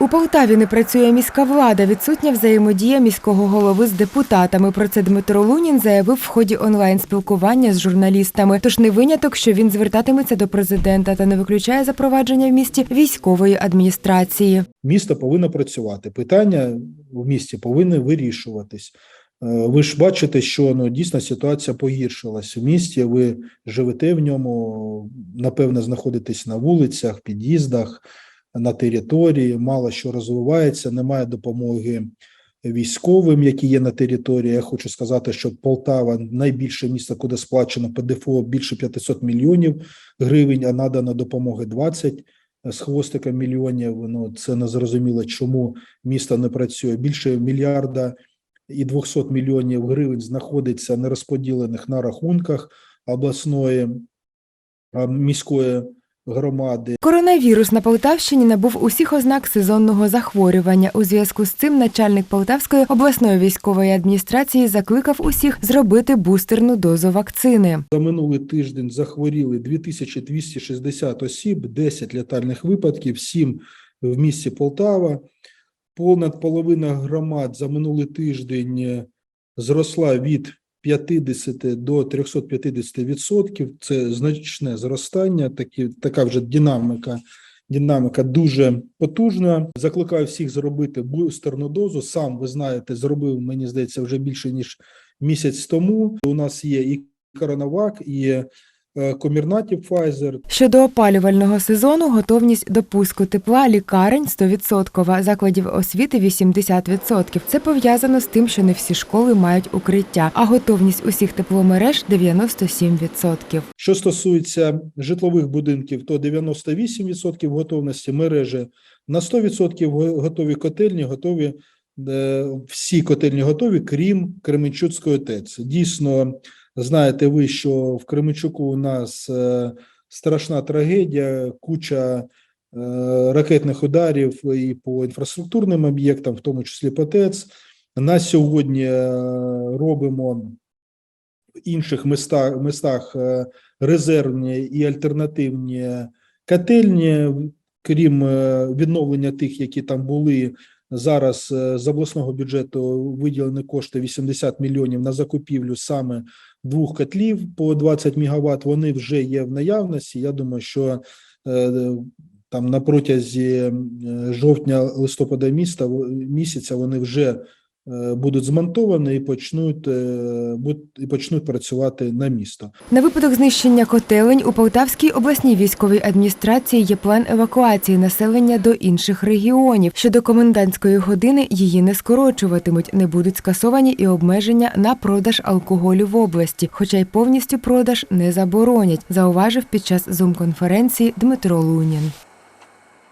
У Полтаві не працює міська влада, відсутня взаємодія міського голови з депутатами. Про це Дмитро Лунін заявив в ході онлайн-спілкування з журналістами. Тож не виняток, що він звертатиметься до президента та не виключає запровадження в місті військової адміністрації. Місто повинно працювати. Питання в місті повинні вирішуватись. Е, Ви ж бачите, що ну дійсно ситуація погіршилась в місті. Ви живете в ньому, напевно, знаходитесь на вулицях, під'їздах, на території. Мало що розвивається, немає допомоги військовим, які є на території. Я хочу сказати, що Полтава найбільше місто, куди сплачено ПДФО більше 500 мільйонів гривень, а надано допомоги 20 з хвостиком мільйонів. Ну це не зрозуміло, чому місто не працює. Більше мільярда і 200 мільйонів гривень знаходиться нерозподілених на рахунках обласної міської громади. Коронавірус на Полтавщині набув усіх ознак сезонного захворювання. У зв'язку з цим начальник Полтавської обласної військової адміністрації закликав усіх зробити бустерну дозу вакцини. За минулий тиждень захворіли 2260 осіб, 10 летальних випадків, 7 в місті Полтава. Понад половина громад за минулий тиждень е, зросла від 50 до 350 відсотків. Це значне зростання, такі, така вже динаміка. Динаміка дуже потужна. Закликаю всіх зробити бустерну дозу. Сам ви знаєте, зробив мені здається вже більше ніж місяць тому. У нас є і коронавак, і комірнатів Pfizer. Щодо опалювального сезону, готовність до пуску тепла лікарень 100%, закладів освіти 80%. Це пов'язано з тим, що не всі школи мають укриття, а готовність усіх тепломереж 97%. Що стосується житлових будинків, то 98% готовності мережі на 100% готові котельні, готові е, всі котельні готові, крім Кременчуцької ТЕЦ. Дійсно, знаєте ви, що в Кременчуку у нас е, страшна трагедія, куча е, ракетних ударів і по інфраструктурним об'єктам, в тому числі по ТЕЦ. На сьогодні е, робимо в інших містах, містах резервні і альтернативні котельні, крім відновлення тих, які там були. Зараз е, з обласного бюджету виділені кошти 80 мільйонів на закупівлю саме двох котлів по 20 мегаватт. Вони вже є в наявності. Я думаю, що е, там на протязі е, жовтня-листопада міста місяця вони вже будуть змонтовані і почнуть, е, і почнуть працювати на місто. На випадок знищення котелень у Полтавській обласній військовій адміністрації є план евакуації населення до інших регіонів. Щодо комендантської години її не скорочуватимуть, не будуть скасовані і обмеження на продаж алкоголю в області, хоча й повністю продаж не заборонять, зауважив під час зум-конференції Дмитро Лунін.